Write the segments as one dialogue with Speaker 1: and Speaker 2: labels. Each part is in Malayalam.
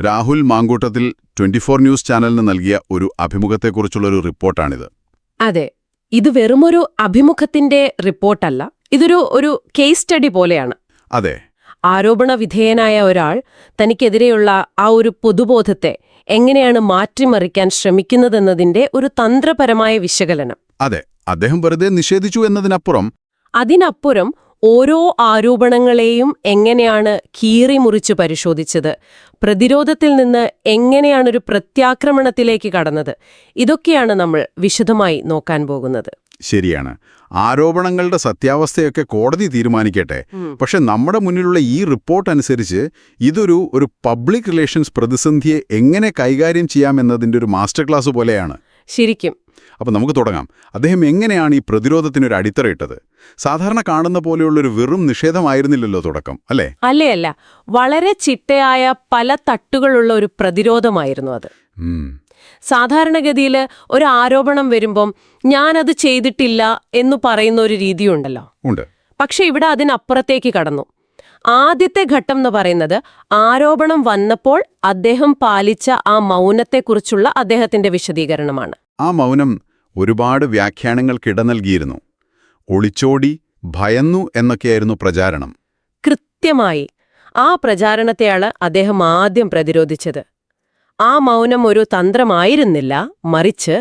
Speaker 1: Rahul Mankoottathil twenty four news ചാനലിന് നൽകിയ ഒരു അഭിമുഖത്തെക്കുറിച്ചുള്ള ഒരു റിപ്പോർട്ടാണിത്.
Speaker 2: അതെ ഇത് വെറുമൊരു അഭിമുഖത്തിന്റെ റിപ്പോർട്ടല്ല ഇതൊരു ഒരു കേസ് സ്റ്റഡി പോലെയാണ്.
Speaker 1: അതെ.
Speaker 2: ആരോപണ വിധേയനായ ഒരാൾ തനിക്കെതിരെയുള്ള ആ ഒരു പൊതുബോധത്തെ എങ്ങനെയാണ് മാറ്റിമറിക്കാൻ ശ്രമിക്കുന്നതെന്നതിന്റെ ഒരു തന്ത്രപരമായ വിശകലനം.
Speaker 1: അതെ അദ്ദേഹം വെറുതെ നിഷേധിച്ചു എന്നതിനപ്പുറം
Speaker 2: അതിനപ്പുറം ഓരോ ആരോപണങ്ങളെയും എങ്ങനെയാണ് കീറി മുറിച്ച് പരിശോധിച്ചത്? പ്രതിരോധത്തിൽ നിന്ന് എങ്ങനെയാണൊരു പ്രത്യാക്രമണത്തിലേക്ക് കടന്നത്? ഇതൊക്കെയാണ് നമ്മൾ വിശദമായി നോക്കാൻ പോകുന്നത്.
Speaker 1: ശരിയാണ്. ആരോപണങ്ങളുടെ സത്യാവസ്ഥയൊക്കെ കോടതി തീരുമാനിക്കട്ടെ. പക്ഷെ നമ്മുടെ മുന്നിലുള്ള ഈ റിപ്പോർട്ട് അനുസരിച്ച് ഇതൊരു ഒരു പബ്ലിക് റിലേഷൻസ് പ്രതിസന്ധിയെ എങ്ങനെ കൈകാര്യം ചെയ്യാമെന്നതിന്റെ ഒരു മാസ്റ്റർ ക്ലാസ് പോലെയാണ്.
Speaker 2: ശരിക്കും.
Speaker 1: അപ്പം നമുക്ക് തുടങ്ങാം. അദ്ദേഹം എങ്ങനെയാണ് ഈ പ്രതിരോധത്തിനൊരു അടിത്തറയിട്ടത് സാധാരണ കാണുന്ന പോലെയുള്ളൊരു വെറും നിഷേധമായിരുന്നില്ലല്ലോ തുടക്കം അല്ലേ?
Speaker 2: അല്ലേ അല്ല വളരെ ചിട്ടയായ പല തട്ടുകളുള്ള ഒരു പ്രതിരോധമായിരുന്നു അത്. സാധാരണഗതിയിൽ ഒരു ആരോപണം വരുമ്പം ഞാനത് ചെയ്തിട്ടില്ല എന്ന് പറയുന്ന ഒരു രീതിയുണ്ടല്ലോ.
Speaker 1: ഉണ്ട്.
Speaker 2: പക്ഷെ ഇവിടെ അതിനപ്പുറത്തേക്ക് കടന്നു. ആദ്യത്തെ ഘട്ടം എന്ന് പറയുന്നത് ആരോപണം വന്നപ്പോൾ അദ്ദേഹം പാലിച്ച ആ മൗനത്തെക്കുറിച്ചുള്ള അദ്ദേഹത്തിന്റെ വിശദീകരണമാണ്.
Speaker 1: ആ മൗനം ഒരുപാട് വ്യാഖ്യാനങ്ങൾ നൽകിയിരുന്നു ഒളിച്ചോടി ഭയന്നു എന്നൊക്കെയായിരുന്നു പ്രചാരണം.
Speaker 2: കൃത്യമായി ആ പ്രചാരണത്തെയാണ് അദ്ദേഹം ആദ്യം പ്രതിരോധിച്ചത്. ആ മൗനം ഒരു തന്ത്രമായിരുന്നില്ല മറിച്ച്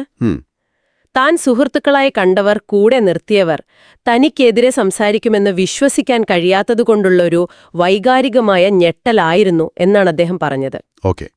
Speaker 2: താൻ സുഹൃത്തുക്കളായി കണ്ടവർ കൂടെ നിർത്തിയവർ തനിക്കെതിരെ സംസാരിക്കുമെന്ന് വിശ്വസിക്കാൻ കഴിയാത്തതുകൊണ്ടുള്ളൊരു വൈകാരികമായ ഞെട്ടലായിരുന്നു എന്നാണ് അദ്ദേഹം പറഞ്ഞത്.
Speaker 1: ഓക്കെ.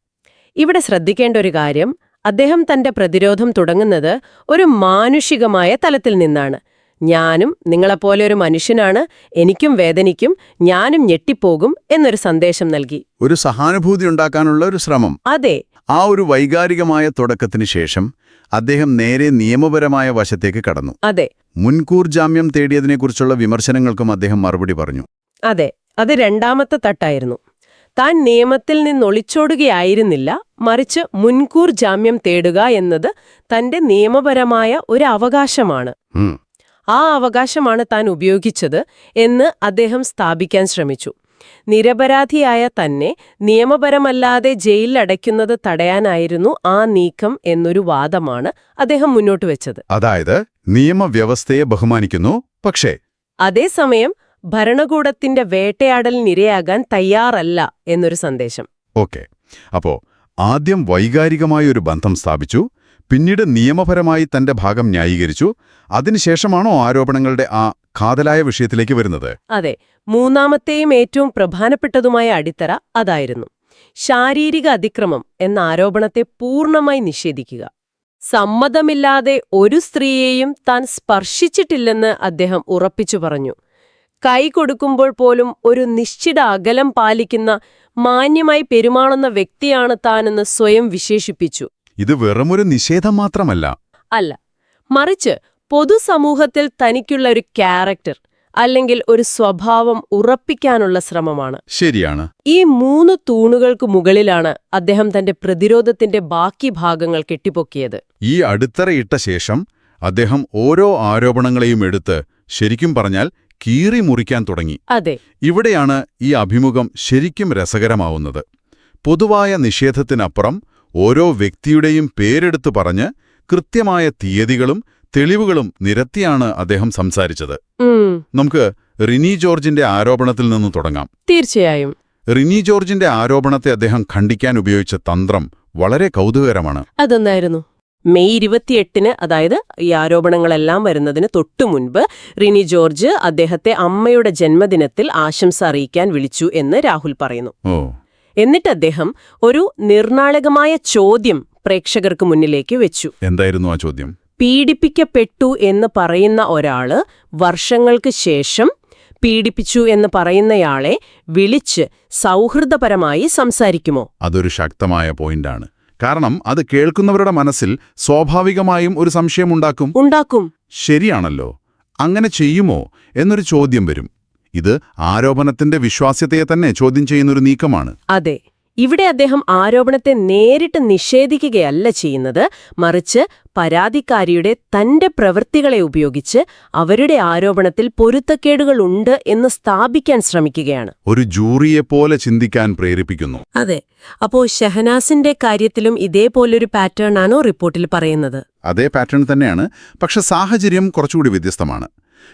Speaker 2: ഇവിടെ ശ്രദ്ധിക്കേണ്ട ഒരു കാര്യം അദ്ദേഹം തന്റെ പ്രതിരോധം തുടങ്ങുന്നത് ഒരു മാനുഷികമായ തലത്തിൽ നിന്നാണ്. ഞാനും നിങ്ങളെപ്പോലെ ഒരു മനുഷ്യനാണ് എനിക്കും വേദനിക്കും ഞാനും ഞെട്ടിപ്പോകും എന്നൊരു സന്ദേശം നൽകി.
Speaker 1: ഒരു സഹാനുഭൂതി ഉണ്ടാക്കാനുള്ള ഒരു ശ്രമം.
Speaker 2: അതെ.
Speaker 1: ആ ഒരു വൈകാരികമായ തുടക്കത്തിന് ശേഷം അദ്ദേഹം നേരെ നിയമപരമായ വശത്തേക്ക് കടന്നു.
Speaker 2: അതെ.
Speaker 1: മുൻകൂർ ജാമ്യം തേടിയതിനെക്കുറിച്ചുള്ള വിമർശനങ്ങൾക്കും അദ്ദേഹം മറുപടി പറഞ്ഞു.
Speaker 2: അതെ. അത് രണ്ടാമത്തെ തട്ടായിരുന്നു. താൻ നിയമത്തിൽ നിന്നൊളിച്ചോടുകയായിരുന്നില്ല മറിച്ച് മുൻകൂർ ജാമ്യം തേടുക എന്നത് തന്റെ നിയമപരമായ ഒരു അവകാശമാണ്. ആ അവകാശമാണ് താൻ ഉപയോഗിച്ചത് എന്ന് അദ്ദേഹം സ്ഥാപിക്കാൻ ശ്രമിച്ചു. നിരപരാധിയായ തന്നെ നിയമപരമല്ലാതെ ജയിലിൽ അടയ്ക്കുന്നത് തടയാനായിരുന്നു ആ നീക്കം എന്നൊരു വാദമാണ് അദ്ദേഹം മുന്നോട്ട് വെച്ചത്.
Speaker 1: അതായത് നിയമവ്യവസ്ഥയെ ബഹുമാനിക്കുന്നു പക്ഷേ
Speaker 2: അതേസമയം ഭരണകൂടത്തിന്റെ വേട്ടയാടലിനിരയാകാൻ തയ്യാറല്ല എന്നൊരു സന്ദേശം.
Speaker 1: ഓക്കെ. അപ്പോ ആദ്യം വൈകാരികമായ ഒരു ബന്ധം സ്ഥാപിച്ചു പിന്നീട് നിയമപരമായി തന്റെ ഭാഗം ന്യായീകരിച്ചു അതിനുശേഷമാണോ ആരോപണങ്ങളുടെ ആ കാതലായ വിഷയത്തിലേക്ക് വരുന്നത്?
Speaker 2: അതെ. മൂന്നാമത്തെയും ഏറ്റവും പ്രധാനപ്പെട്ടതുമായ അടിത്തറ അതായിരുന്നു. ശാരീരിക അതിക്രമം എന്ന ആരോപണത്തെ പൂർണമായി നിഷേധിക്കുക. സമ്മതമില്ലാതെ ഒരു സ്ത്രീയെയും താൻ സ്പർശിച്ചിട്ടില്ലെന്ന് അദ്ദേഹം ഉറപ്പിച്ചു പറഞ്ഞു. കൈ കൊടുക്കുമ്പോൾ പോലും ഒരു നിശ്ചിത അകലം പാലിക്കുന്ന മാന്യമായി പെരുമാറുന്ന വ്യക്തിയാണ് താനെന്ന് സ്വയം വിശേഷിപ്പിച്ചു.
Speaker 1: ഇത് വെറുമൊരു നിഷേധം മാത്രമല്ല.
Speaker 2: അല്ല മറിച്ച് പൊതുസമൂഹത്തിൽ തനിക്കുള്ള ഒരു ക്യാരക്ടർ അല്ലെങ്കിൽ ഒരു സ്വഭാവം ഉറപ്പിക്കാനുള്ള ശ്രമമാണ്.
Speaker 1: ശരിയാണ്.
Speaker 2: ഈ മൂന്ന് തൂണുകൾക്ക് മുകളിലാണ് അദ്ദേഹം തന്റെ പ്രതിരോധത്തിന്റെ ബാക്കി ഭാഗങ്ങൾ കെട്ടിപ്പൊക്കിയത്.
Speaker 1: ഈ അടിത്തറയിട്ട ശേഷം അദ്ദേഹം ഓരോ ആരോപണങ്ങളെയും എടുത്ത് ശരിക്കും പറഞ്ഞാൽ കീറി മുറിക്കാൻ തുടങ്ങി.
Speaker 2: അതെ.
Speaker 1: ഇവിടെയാണ് ഈ അഭിമുഖം ശരിക്കും രസകരമാവുന്നത്. പൊതുവായ നിഷേധത്തിനപ്പുറം ഓരോ വ്യക്തിയുടെയും പേരെടുത്തു പറഞ്ഞ് കൃത്യമായ തീയതികളും തെളിവുകളും നിരത്തിയാണ് അദ്ദേഹം സംസാരിച്ചത്. നമുക്ക് റിനി ജോർജിന്റെ ആരോപണത്തിൽ നിന്ന് തുടങ്ങാം.
Speaker 2: തീർച്ചയായും.
Speaker 1: റിനി ജോർജിന്റെ ആരോപണത്തെ അദ്ദേഹം ഖണ്ഡിക്കാൻ ഉപയോഗിച്ച തന്ത്രം വളരെ കൗതുകകരമാണ്.
Speaker 2: അതെന്തായിരുന്നു മെയ് ഇരുപത്തിയെട്ടിന് അതായത് ഈ ആരോപണങ്ങളെല്ലാം വരുന്നതിന് തൊട്ടു മുൻപ് റിനി ജോർജ് അദ്ദേഹത്തെ അമ്മയുടെ ജന്മദിനത്തിൽ ആശംസ അറിയിക്കാൻ വിളിച്ചു എന്ന് രാഹുൽ പറയുന്നു. എന്നിട്ട് അദ്ദേഹം ഒരു നിർണായകമായ ചോദ്യം പ്രേക്ഷകർക്ക് മുന്നിലേക്ക് വെച്ചു.
Speaker 1: എന്തായിരുന്നു ആ ചോദ്യം?
Speaker 2: പീഡിപ്പിക്കപ്പെട്ടു എന്ന് പറയുന്ന ഒരാൾ വർഷങ്ങൾക്ക് ശേഷം പീഡിപ്പിച്ചു എന്ന് പറയുന്നയാളെ വിളിച്ച് സൗഹൃദപരമായി സംസാരിക്കുമോ?
Speaker 1: അതൊരു ശക്തമായ പോയിന്റാണ്. കാരണം അത് കേൾക്കുന്നവരുടെ മനസ്സിൽ സ്വാഭാവികമായും ഒരു സംശയമുണ്ടാക്കും
Speaker 2: ഉണ്ടാക്കും.
Speaker 1: ശരിയാണല്ലോ. അങ്ങനെ ചെയ്യുമോ എന്നൊരു ചോദ്യം വരും. ഇത് ആരോപണത്തിന്റെ വിശ്വാസ്യതയെ തന്നെ ചോദ്യം ചെയ്യുന്നൊരു നീക്കമാണ്.
Speaker 2: അതെ. ഇവിടെ അദ്ദേഹം ആരോപണത്തെ നേരിട്ട് നിഷേധിക്കുകയല്ല ചെയ്യുന്നത്. മറിച്ച് പരാതിക്കാരിയുടെ തന്റെ പ്രവൃത്തികളെ ഉപയോഗിച്ച് അവരുടെ ആരോപണത്തിൽ പൊരുത്തക്കേടുകൾ ഉണ്ട് എന്ന് സ്ഥാപിക്കാൻ ശ്രമിക്കുകയാണ്.
Speaker 1: ഒരു ജൂറിയെപ്പോലെ ചിന്തിക്കാൻ പ്രേരിപ്പിക്കുന്നു.
Speaker 2: അതെ. അപ്പോ ഷഹനാസിന്റെ കാര്യത്തിലും ഇതേപോലൊരു പാറ്റേൺ ആണോ റിപ്പോർട്ടിൽ പറയുന്നത്?
Speaker 1: അതേ പാറ്റേൺ തന്നെയാണ്. പക്ഷെ സാഹചര്യം കുറച്ചുകൂടി വ്യത്യസ്തമാണ്.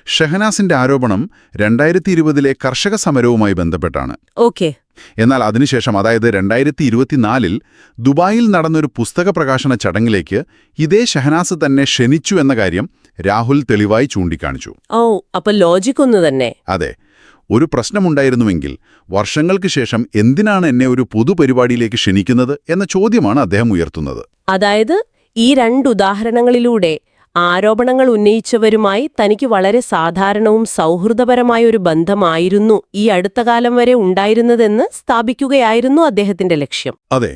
Speaker 1: ഷെഹനാസിന്റെ ആരോപണം രണ്ടായിരത്തി ഇരുപതിലെ കർഷക സമരവുമായി ബന്ധപ്പെട്ടാണ്.
Speaker 2: ഓക്കെ.
Speaker 1: എന്നാൽ അതിനുശേഷം അതായത് രണ്ടായിരത്തി ഇരുപത്തിനാലിൽ ദുബായിൽ നടന്നൊരു പുസ്തക പ്രകാശന ചടങ്ങിലേക്ക് ഇതേ ഷഹനാസ് തന്നെ ക്ഷണിച്ചു എന്ന കാര്യം രാഹുൽ തെളിവായി ചൂണ്ടിക്കാണിച്ചു.
Speaker 2: ഓ അപ്പൊ ലോജിക് ഒന്ന് തന്നെ.
Speaker 1: അതെ. ഒരു പ്രശ്നമുണ്ടായിരുന്നുവെങ്കിൽ വർഷങ്ങൾക്ക് ശേഷം എന്തിനാണ് എന്നെ ഒരു പൊതുപരിപാടിയിലേക്ക് ക്ഷണിക്കുന്നത് എന്ന ചോദ്യമാണ് അദ്ദേഹം ഉയർത്തുന്നത്.
Speaker 2: അതായത് ഈ രണ്ട് ഉദാഹരണങ്ങളിലൂടെ ആരോപണങ്ങൾ ഉന്നയിച്ചവരുമായി തനിക്ക് വളരെ സാധാരണവും സൗഹൃദപരമായ ഒരു ബന്ധമായിരുന്നു ഈ അടുത്ത കാലം വരെ ഉണ്ടായിരുന്നതെന്ന് സ്ഥാപിക്കുകയായിരുന്നു അദ്ദേഹത്തിന്റെ ലക്ഷ്യം.
Speaker 1: അതെ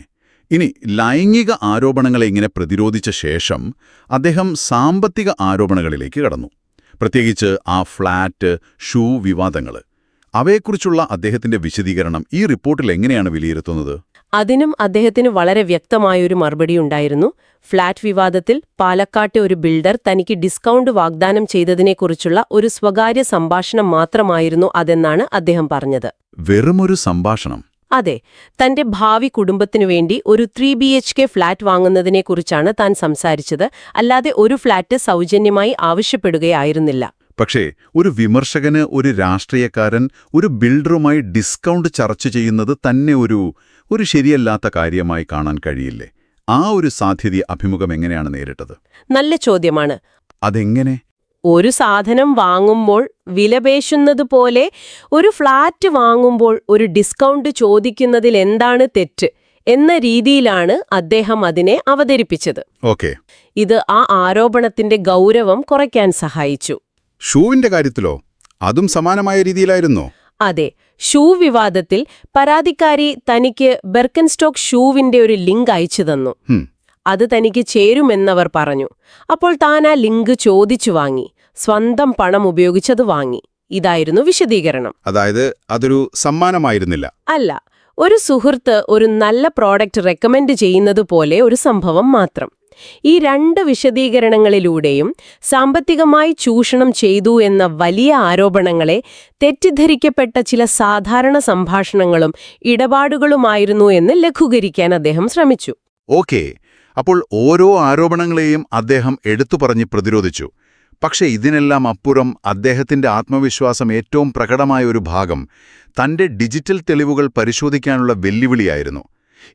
Speaker 1: ഇനി ലൈംഗിക ആരോപണങ്ങളെ ഇങ്ങനെ പ്രതിരോധിച്ച ശേഷം അദ്ദേഹം സാമ്പത്തിക ആരോപണങ്ങളിലേക്ക് കടന്നു. പ്രത്യേകിച്ച് ആ ഫ്ലാറ്റ് ഷൂ വിവാദങ്ങൾ അവയെക്കുറിച്ചുള്ള അദ്ദേഹത്തിന്റെ വിശദീകരണം ഈ റിപ്പോർട്ടിൽ എങ്ങനെയാണ് വിലയിരുത്തുന്നത്?
Speaker 2: അതിനും അദ്ദേഹത്തിന് വളരെ വ്യക്തമായൊരു മറുപടി ഉണ്ടായിരുന്നു. ഫ്ളാറ്റ് വിവാദത്തിൽ പാലക്കാട്ടെ ഒരു ബിൽഡർ തനിക്ക് ഡിസ്കൗണ്ട് വാഗ്ദാനം ചെയ്തതിനെക്കുറിച്ചുള്ള ഒരു സ്വകാര്യ സംഭാഷണം മാത്രമായിരുന്നു അതെന്നാണ് അദ്ദേഹം പറഞ്ഞത്.
Speaker 1: വെറുമൊരു സംഭാഷണം?
Speaker 2: അതെ തന്റെ ഭാവി കുടുംബത്തിനു വേണ്ടി ഒരു three B H K flat വാങ്ങുന്നതിനെക്കുറിച്ചാണ് താൻ സംസാരിച്ചത്. അല്ലാതെ ഒരു ഫ്ളാറ്റ് സൗജന്യമായി ആവശ്യപ്പെടുകയായിരുന്നില്ല.
Speaker 1: പക്ഷേ ഒരു വിമർശകന് ഒരു രാഷ്ട്രീയക്കാരൻ ഒരു ബിൽഡറുമായി ഡിസ്കൗണ്ട് ചർച്ച ചെയ്യുന്നത് തന്നെ ഒരു ഒരു ശരിയല്ലാത്ത കാര്യമായി കാണാൻ കഴിയില്ലേ? ആ ഒരു സാധ്യത അഭിമുഖം എങ്ങനെയാണ് നേരിട്ടത്?
Speaker 2: നല്ല ചോദ്യമാണ്.
Speaker 1: അതെങ്ങനെ?
Speaker 2: ഒരു സാധനം വാങ്ങുമ്പോൾ വിലപേശുന്നത് പോലെ ഒരു ഫ്ലാറ്റ് വാങ്ങുമ്പോൾ ഒരു ഡിസ്കൗണ്ട് ചോദിക്കുന്നതിൽ എന്താണ് തെറ്റ് എന്ന രീതിയിലാണ് അദ്ദേഹം അതിനെ അവതരിപ്പിച്ചത്.
Speaker 1: ഓക്കെ.
Speaker 2: ഇത് ആ ആരോപണത്തിന്റെ ഗൗരവം കുറയ്ക്കാൻ സഹായിച്ചു.
Speaker 1: ഷൂവിന്റെ കാര്യത്തിലോ? അതും സമാനമായ രീതിയിലായിരുന്നോ?
Speaker 2: അതെ ഷൂ വിവാദത്തിൽ പരാതിക്കാരി തനിക്ക് ബെർക്കൻസ്റ്റോക്ക് ഷൂവിന്റെ ഒരു ലിങ്ക് അയച്ചു തന്നു. അത് തനിക്ക് ചേരുമെന്നവർ പറഞ്ഞു. അപ്പോൾ താൻ ആ ലിങ്ക് ചോദിച്ചു വാങ്ങി. സ്വന്തം പണം ഉപയോഗിച്ചത് വാങ്ങി. ഇതായിരുന്നു വിശദീകരണം.
Speaker 1: അതായത് അതൊരു സമ്മാനമായിരുന്നില്ല.
Speaker 2: അല്ല ഒരു സുഹൃത്ത് ഒരു നല്ല പ്രോഡക്റ്റ് റെക്കമെൻഡ് ചെയ്യുന്നത് പോലെ ഒരു സംഭവം മാത്രം. ഈ രണ്ട് വിശദീകരണങ്ങളിലൂടെയും സാമ്പത്തികമായി ചൂഷണം ചെയ്തു എന്ന വലിയ ആരോപണങ്ങളെ തെറ്റിദ്ധരിക്കപ്പെട്ട ചില സാധാരണ സംഭാഷണങ്ങളും ഇടപാടുകളുമായിരുന്നു എന്ന് ലഘൂകരിക്കാൻ അദ്ദേഹം ശ്രമിച്ചു.
Speaker 1: ഓക്കെ. അപ്പോൾ ഓരോ ആരോപണങ്ങളെയും അദ്ദേഹം എടുത്തു പറഞ്ഞ് പ്രതിരോധിച്ചു. പക്ഷേ ഇതിനെല്ലാം അപ്പുറം അദ്ദേഹത്തിന്റെ ആത്മവിശ്വാസം ഏറ്റവും പ്രകടമായ ഒരു ഭാഗം തന്റെ ഡിജിറ്റൽ തെളിവുകൾ പരിശോധിക്കാനുള്ള വെല്ലുവിളിയായിരുന്നു.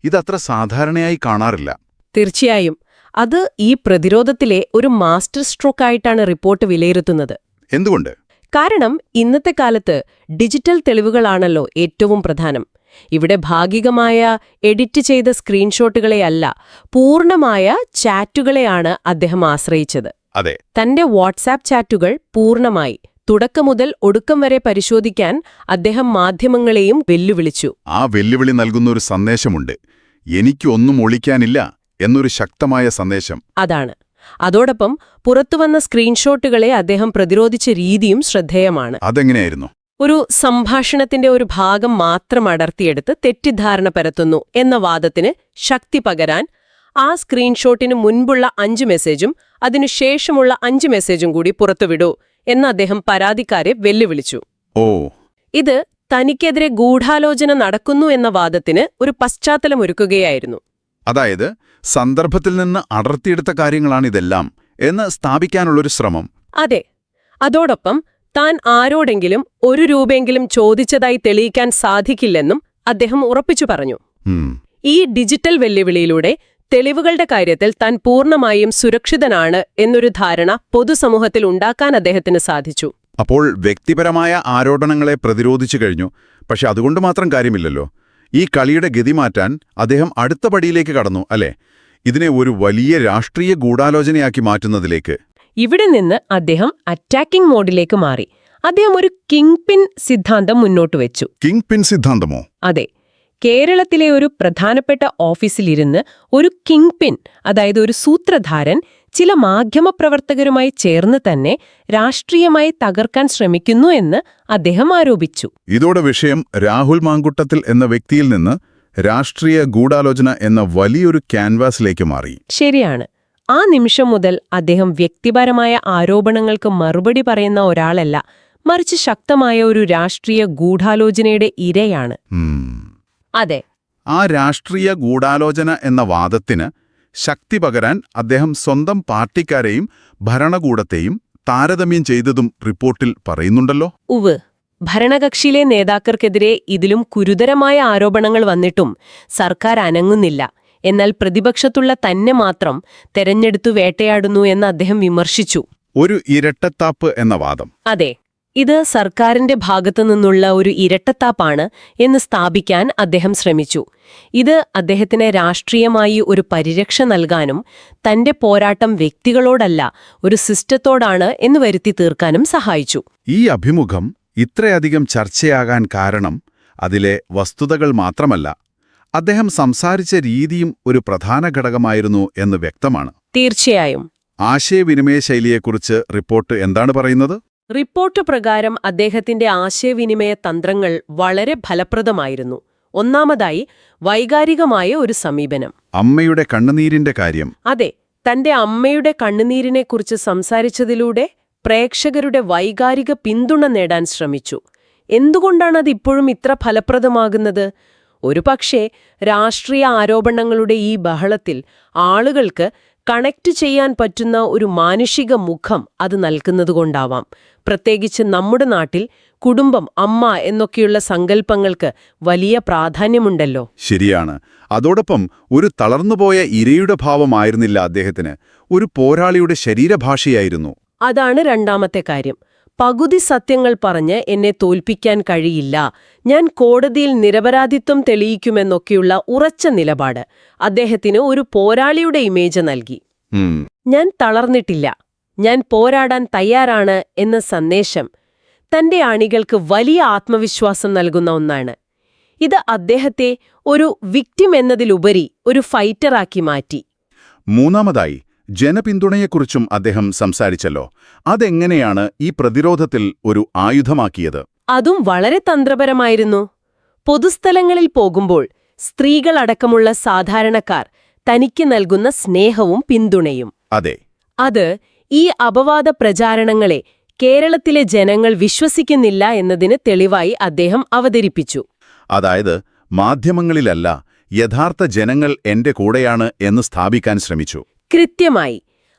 Speaker 1: ഇതത്ര സാധാരണയായി കാണാറില്ല.
Speaker 2: തീർച്ചയായും. അത് ഈ പ്രതിരോധത്തിലെ ഒരു മാസ്റ്റർ സ്ട്രോക്ക് ആയിട്ടാണ് റിപ്പോർട്ട് വിലയിരുത്തുന്നത്.
Speaker 1: എന്തുകൊണ്ട്?
Speaker 2: കാരണം ഇന്നത്തെ കാലത്ത് ഡിജിറ്റൽ തെളിവുകളാണല്ലോ ഏറ്റവും പ്രധാനം. ഇവിടെ ഭാഗികമായ എഡിറ്റ് ചെയ്ത സ്ക്രീൻഷോട്ടുകളെയല്ല പൂർണമായ ചാറ്റുകളെയാണ് അദ്ദേഹം ആശ്രയിച്ചത്.
Speaker 1: അതെ.
Speaker 2: തന്റെ വാട്സാപ്പ് ചാറ്റുകൾ പൂർണമായി. തുടക്കം മുതൽ ഒടുക്കം വരെ പരിശോധിക്കാൻ അദ്ദേഹം മാധ്യമങ്ങളെയും വെല്ലുവിളിച്ചു.
Speaker 1: ആ വെല്ലുവിളി നൽകുന്ന ഒരു സന്ദേശമുണ്ട്. എനിക്കൊന്നും ഒളിക്കാനില്ല. എന്നൊരു ശക്തമായ സന്ദേശം.
Speaker 2: അതാണ്. അതോടൊപ്പം പുറത്തുവന്ന സ്ക്രീൻഷോട്ടുകളെ അദ്ദേഹം പ്രതിരോധിച്ച രീതിയും ശ്രദ്ധേയമാണ്.
Speaker 1: അതെങ്ങനെയായിരുന്നു?
Speaker 2: ഒരു സംഭാഷണത്തിന്റെ ഒരു ഭാഗം മാത്രം അടർത്തിയെടുത്ത് തെറ്റിദ്ധാരണ പരത്തുന്നു എന്ന വാദത്തിന് ശക്തി പകരാൻ ആ സ്ക്രീൻഷോട്ടിന് മുൻപുള്ള അഞ്ച് മെസ്സേജും അതിനുശേഷമുള്ള അഞ്ച് മെസ്സേജും കൂടി പുറത്തുവിടൂ എന്ന് അദ്ദേഹം പരാതിക്കാരെ വെല്ലുവിളിച്ചു.
Speaker 1: ഓ.
Speaker 2: ഇത് തനിക്കെതിരെ ഗൂഢാലോചന നടക്കുന്നു എന്ന വാദത്തിന് ഒരു പശ്ചാത്തലമൊരുക്കുകയായിരുന്നു.
Speaker 1: അതായത് സന്ദർഭത്തിൽ നിന്ന് അടർത്തിയെടുത്ത കാര്യങ്ങളാണ് ഇതെല്ലാം എന്ന് സ്ഥാപിക്കാനുള്ളൊരു ശ്രമം.
Speaker 2: അതെ. അതോടൊപ്പം താൻ ആരോടെങ്കിലും ഒരു രൂപയെങ്കിലും ചോദിച്ചതായി തെളിയിക്കാൻ സാധിക്കില്ലെന്നും അദ്ദേഹം ഉറപ്പിച്ചു പറഞ്ഞു. ഈ ഡിജിറ്റൽ വെല്ലുവിളിയിലൂടെ തെളിവുകളുടെ കാര്യത്തിൽ താൻ പൂർണമായും സുരക്ഷിതനാണ് എന്നൊരു ധാരണ പൊതുസമൂഹത്തിൽ ഉണ്ടാക്കാൻ അദ്ദേഹത്തിന് സാധിച്ചു.
Speaker 1: അപ്പോൾ വ്യക്തിപരമായ ആരോപണങ്ങളെ പ്രതിരോധിച്ചു കഴിഞ്ഞു. പക്ഷെ അതുകൊണ്ട് മാത്രം കാര്യമില്ലല്ലോ. ഈ കളിയുടെ ഗതി മാറ്റാൻ അദ്ദേഹം അടുത്ത പടിയിലേക്ക് കടന്നു അല്ലേ? ഇതിനെ ഒരു വലിയ രാഷ്ട്രീയ ഗൂഢാലോചനയാക്കി മാറ്റുന്നതിലേക്ക്.
Speaker 2: ഇവിടെ നിന്ന് അദ്ദേഹം അറ്റാക്കിംഗ് മോഡിലേക്ക് മാറി. അദ്ദേഹം ഒരു കിങ് പിൻ സിദ്ധാന്തം മുന്നോട്ട് വെച്ചു.
Speaker 1: കിങ് പിൻ സിദ്ധാന്തമോ?
Speaker 2: അതെ. കേരളത്തിലെ ഒരു പ്രധാനപ്പെട്ട ഓഫീസിലിരുന്ന് ഒരു കിങ് പിൻ അതായത് ഒരു സൂത്രധാരൻ ചില മാധ്യമപ്രവർത്തകരുമായി ചേർന്ന് തന്നെ രാഷ്ട്രീയമായി തകർക്കാൻ ശ്രമിക്കുന്നു എന്ന് അദ്ദേഹം ആരോപിച്ചു.
Speaker 1: ഇതോടെ വിഷയം രാഹുൽ മാങ്കുട്ടത്തിൽ എന്ന വ്യക്തിയിൽ നിന്ന് രാഷ്ട്രീയ ഗൂഢാലോചന എന്ന വലിയൊരു ക്യാൻവാസിലേക്ക് മാറി.
Speaker 2: ശരിയാണ്. ആ നിമിഷം മുതൽ അദ്ദേഹം വ്യക്തിപരമായ ആരോപണങ്ങൾക്ക് മറുപടി പറയുന്ന ഒരാളല്ല മറിച്ച് ശക്തമായ ഒരു രാഷ്ട്രീയ ഗൂഢാലോചനയുടെ ഇരയാണ്. അതെ.
Speaker 1: ആ രാഷ്ട്രീയ ഗൂഢാലോചന എന്ന വാദത്തിന് ശക്തി പകരാൻ അദ്ദേഹം സ്വന്തം പാർട്ടിക്കാരെയും ഭരണകൂടത്തെയും താരതമ്യം ചെയ്തതും റിപ്പോർട്ടിൽ പറയുന്നുണ്ടല്ലോ.
Speaker 2: ഉവ്. ഭരണകക്ഷിയിലെ നേതാക്കൾക്കെതിരെ ഇതിലും ഗുരുതരമായ ആരോപണങ്ങൾ വന്നിട്ടും സർക്കാർ അനങ്ങുന്നില്ല. എന്നാൽ പ്രതിപക്ഷത്തുള്ള തന്നെ മാത്രം തെരഞ്ഞെടുത്തു വേട്ടയാടുന്നു എന്ന് അദ്ദേഹം വിമർശിച്ചു.
Speaker 1: ഒരു ഇരട്ടത്താപ്പ് എന്ന വാദം.
Speaker 2: അതെ. ഇത് സർക്കാരിന്റെ ഭാഗത്തു നിന്നുള്ള ഒരു ഇരട്ടത്താപ്പാണ് എന്ന് സ്ഥാപിക്കാൻ അദ്ദേഹം ശ്രമിച്ചു. ഇത് അദ്ദേഹത്തിന് രാഷ്ട്രീയമായി ഒരു പരിരക്ഷ നൽകാനും തന്റെ പോരാട്ടം വ്യക്തികളോടല്ല ഒരു സിസ്റ്റത്തോടാണ് എന്ന് വരുത്തി തീർക്കാനും സഹായിച്ചു.
Speaker 1: ഈ അഭിമുഖം ഇത്രയധികം ചർച്ചയാകാൻ കാരണം അതിലെ വസ്തുതകൾ മാത്രമല്ല അദ്ദേഹം സംസാരിച്ച രീതിയും ഒരു പ്രധാന ഘടകമായിരുന്നു എന്ന് വ്യക്തമാണ്.
Speaker 2: തീർച്ചയായും.
Speaker 1: ആശയവിനിമയ ശൈലിയെക്കുറിച്ച് റിപ്പോർട്ട് എന്താണ് പറയുന്നത്?
Speaker 2: റിപ്പോർട്ട് പ്രകാരം അദ്ദേഹത്തിന്റെ ആശയവിനിമയ തന്ത്രങ്ങൾ വളരെ ഫലപ്രദമായിരുന്നു. ഒന്നാമതായി വൈകാരികമായ ഒരു സമീപനം.
Speaker 1: അമ്മയുടെ കണ്ണുനീരിന്റെ കാര്യം.
Speaker 2: അതെ തന്റെ അമ്മയുടെ കണ്ണുനീരിനെക്കുറിച്ച് സംസാരിച്ചതിലൂടെ പ്രേക്ഷകരുടെ വൈകാരിക പിന്തുണ നേടാൻ ശ്രമിച്ചു. എന്തുകൊണ്ടാണ് അത് ഇപ്പോഴും ഇത്ര ഫലപ്രദമാകുന്നത്? ഒരുപക്ഷേ രാഷ്ട്രീയ ആരോപണങ്ങളുടെ ഈ ബഹളത്തിൽ ആളുകൾക്ക് കണക്ട് ചെയ്യാൻ പറ്റുന്ന ഒരു മാനുഷിക മുഖം അത് നൽകുന്നതുകൊണ്ടാവാം പ്രത്യേകിച്ച് നമ്മുടെ നാട്ടിൽ കുടുംബം അമ്മ എന്നൊക്കെയുള്ള സങ്കല്പങ്ങൾക്ക് വലിയ പ്രാധാന്യമുണ്ടല്ലോ.
Speaker 1: ശരിയാണ്. അതോടൊപ്പം ഒരു തളർന്നുപോയ ഇരയുടെ ഭാവമായിരുന്നില്ല അദ്ദേഹത്തിന്. ഒരു പോരാളിയുടെ ശരീരഭാഷയായിരുന്നു.
Speaker 2: അതാണ് രണ്ടാമത്തെ കാര്യം. പകുതി സത്യങ്ങൾ പറഞ്ഞ് എന്നെ തോൽപ്പിക്കാൻ കഴിയില്ല. ഞാൻ കോടതിയിൽ നിരപരാധിത്വം തെളിയിക്കുമെന്നൊക്കെയുള്ള ഉറച്ച നിലപാട് അദ്ദേഹത്തിന് ഒരു പോരാളിയുടെ ഇമേജ് നൽകി. ഞാൻ തളർന്നിട്ടില്ല. ഞാൻ പോരാടാൻ തയ്യാറാണ് എന്ന സന്ദേശം തന്റെ അണികൾക്ക് വലിയ ആത്മവിശ്വാസം നൽകുന്ന ഒന്നാണ്. ഇത് അദ്ദേഹത്തെ ഒരു വിക്ടിം എന്നതിലുപരി ഒരു ഫൈറ്ററാക്കി മാറ്റി.
Speaker 1: മൂന്നാമതായി ജനപിന്തുണയെക്കുറിച്ചും അദ്ദേഹം സംസാരിച്ചല്ലോ. അതെങ്ങനെയാണ് ഈ പ്രതിരോധത്തിൽ ഒരു ആയുധമാക്കിയത്?
Speaker 2: അതും വളരെ തന്ത്രപരമായിരുന്നു. പൊതുസ്ഥലങ്ങളിൽ പോകുമ്പോൾ സ്ത്രീകളടക്കമുള്ള സാധാരണക്കാർ തനിക്ക് നൽകുന്ന സ്നേഹവും പിന്തുണയും.
Speaker 1: അതെ.
Speaker 2: അത് ഈ അപവാദ പ്രചാരണങ്ങളെ കേരളത്തിലെ ജനങ്ങൾ വിശ്വസിക്കുന്നില്ല എന്നതിന് തെളിവായി അദ്ദേഹം അവതരിപ്പിച്ചു.
Speaker 1: അതായത് മാധ്യമങ്ങളിലല്ല യഥാർത്ഥ ജനങ്ങൾ എന്റെ കൂടെയാണ് എന്ന് സ്ഥാപിക്കാൻ ശ്രമിച്ചു.
Speaker 2: കൃത്യമായി.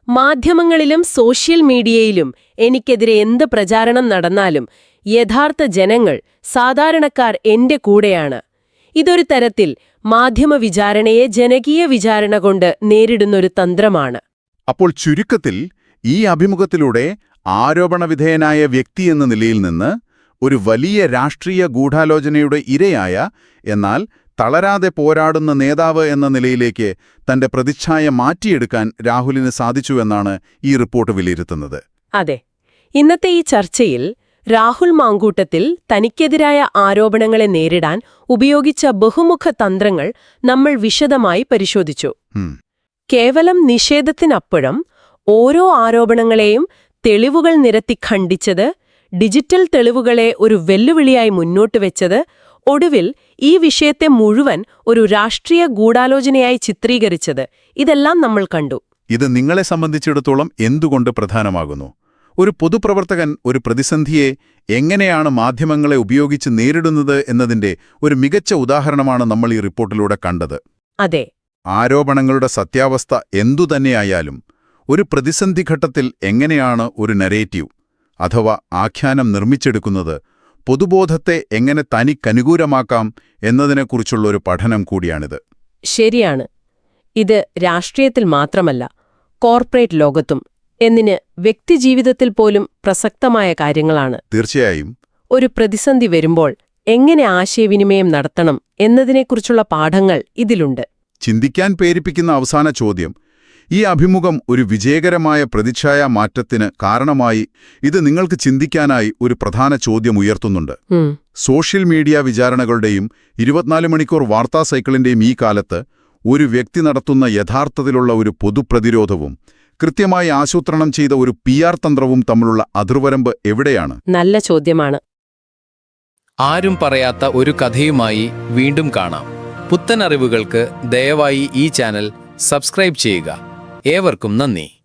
Speaker 2: മാധ്യമങ്ങളിലും സോഷ്യൽ മീഡിയയിലും എനിക്കെതിരെ എന്ത് പ്രചാരണം നടന്നാലും യഥാർത്ഥ ജനങ്ങൾ സാധാരണക്കാർ എന്റെ കൂടെയാണ്. ഇതൊരു തരത്തിൽ മാധ്യമ വിചാരണയെ ജനകീയ വിചാരണ കൊണ്ട് നേരിടുന്നൊരു തന്ത്രമാണ്.
Speaker 1: അപ്പോൾ ചുരുക്കത്തിൽ ഈ അഭിമുഖത്തിലൂടെ ആരോപണവിധേയനായ വ്യക്തി എന്ന നിലയിൽ നിന്ന് ഒരു വലിയ രാഷ്ട്രീയ ഗൂഢാലോചനയുടെ ഇരയായ എന്നാൽ തളരാതെ പോരാടുന്ന നേതാവ് എന്ന നിലയിലേക്ക് തന്റെ പ്രതിച്ഛായ മാറ്റിയെടുക്കാൻ രാഹുലിന് സാധിച്ചുവെന്നാണ് ഈ റിപ്പോർട്ട് വിലയിരുത്തുന്നത്.
Speaker 2: അതെ ഇന്നത്തെ ഈ ചർച്ചയിൽ രാഹുൽ മാങ്കൂട്ടത്തിൽ തനിക്കെതിരായ ആരോപണങ്ങളെ നേരിടാൻ ഉപയോഗിച്ച ബഹുമുഖ തന്ത്രങ്ങൾ നമ്മൾ വിശദമായി പരിശോധിച്ചു. കേവലം നിഷേധത്തിനപ്പുറം ഓരോ ആരോപണങ്ങളെയും തെളിവുകൾ നിരത്തി ഖണ്ഡിച്ചത് ഡിജിറ്റൽ തെളിവുകളെ ഒരു വെല്ലുവിളിയായി മുന്നോട്ട് വെച്ചത് ഒടുവിൽ ഈ വിഷയത്തെ മുഴുവൻ ഒരു രാഷ്ട്രീയ ഗൂഢാലോചനയായി ചിത്രീകരിച്ചത്. ഇതെല്ലാം നമ്മൾ കണ്ടു.
Speaker 1: ഇത് നിങ്ങളെ സംബന്ധിച്ചിടത്തോളം എന്തുകൊണ്ട് പ്രധാനമാകുന്നു? ഒരു പൊതുപ്രവർത്തകൻ ഒരു പ്രതിസന്ധിയെ എങ്ങനെയാണ് മാധ്യമങ്ങളെ ഉപയോഗിച്ച് നേരിടുന്നത് എന്നതിന്റെ ഒരു മികച്ച ഉദാഹരണമാണ് നമ്മൾ ഈ റിപ്പോർട്ടിലൂടെ കണ്ടത്.
Speaker 2: അതെ.
Speaker 1: ആരോപണങ്ങളുടെ സത്യാവസ്ഥ എന്തുതന്നെയായാലും ഒരു പ്രതിസന്ധി ഘട്ടത്തിൽ എങ്ങനെയാണ് ഒരു നരേറ്റീവ് അഥവാ ആഖ്യാനം നിർമ്മിച്ചെടുക്കുന്നത് പൊതുബോധത്തെ എങ്ങനെ തനിക്കനുകൂലമാക്കാം എന്നതിനെക്കുറിച്ചുള്ള ഒരു പഠനം കൂടിയാണിത്.
Speaker 2: ശരിയാണ്. ഇത് രാഷ്ട്രീയത്തിൽ മാത്രമല്ല കോർപ്പറേറ്റ് ലോകത്തും എന്നിന് വ്യക്തിജീവിതത്തിൽ പോലും പ്രസക്തമായ കാര്യങ്ങളാണ്.
Speaker 1: തീർച്ചയായും.
Speaker 2: ഒരു പ്രതിസന്ധി വരുമ്പോൾ എങ്ങനെ ആശയവിനിമയം നടത്തണം എന്നതിനെക്കുറിച്ചുള്ള പാഠങ്ങൾ ഇതിലുണ്ട്.
Speaker 1: ചിന്തിക്കാൻ പ്രേരിപ്പിക്കുന്ന അവസാന ചോദ്യം ഈ അഭിമുഖം ഒരു വിജയകരമായ പ്രതിച്ഛായ മാറ്റത്തിന് കാരണമായി ഇത് നിങ്ങൾക്ക് ചിന്തിക്കാനായി ഒരു പ്രധാന ചോദ്യം ഉയർത്തുന്നുണ്ട്. സോഷ്യൽ മീഡിയ വിചാരണകളുടെയും ഇരുപത്തിനാല് മണിക്കൂർ വാർത്താ സൈക്കിളിന്റെയും ഈ കാലത്ത് ഒരു വ്യക്തി നടത്തുന്ന യഥാർത്ഥത്തിലുള്ള ഒരു പൊതുപ്രതിരോധവും കൃത്യമായി ആസൂത്രണം ചെയ്ത ഒരു പി ആർ തന്ത്രവും തമ്മിലുള്ള അതിർവരമ്പ് എവിടെയാണ്?
Speaker 2: നല്ല ചോദ്യമാണ്.
Speaker 3: ആരും പറയാത്ത ഒരു കഥയുമായി വീണ്ടും കാണാം. പുത്തനറിവുകൾക്ക് ദയവായി ഈ ചാനൽ സബ്സ്ക്രൈബ് ചെയ്യുക. ഏവർക്കും നന്ദി.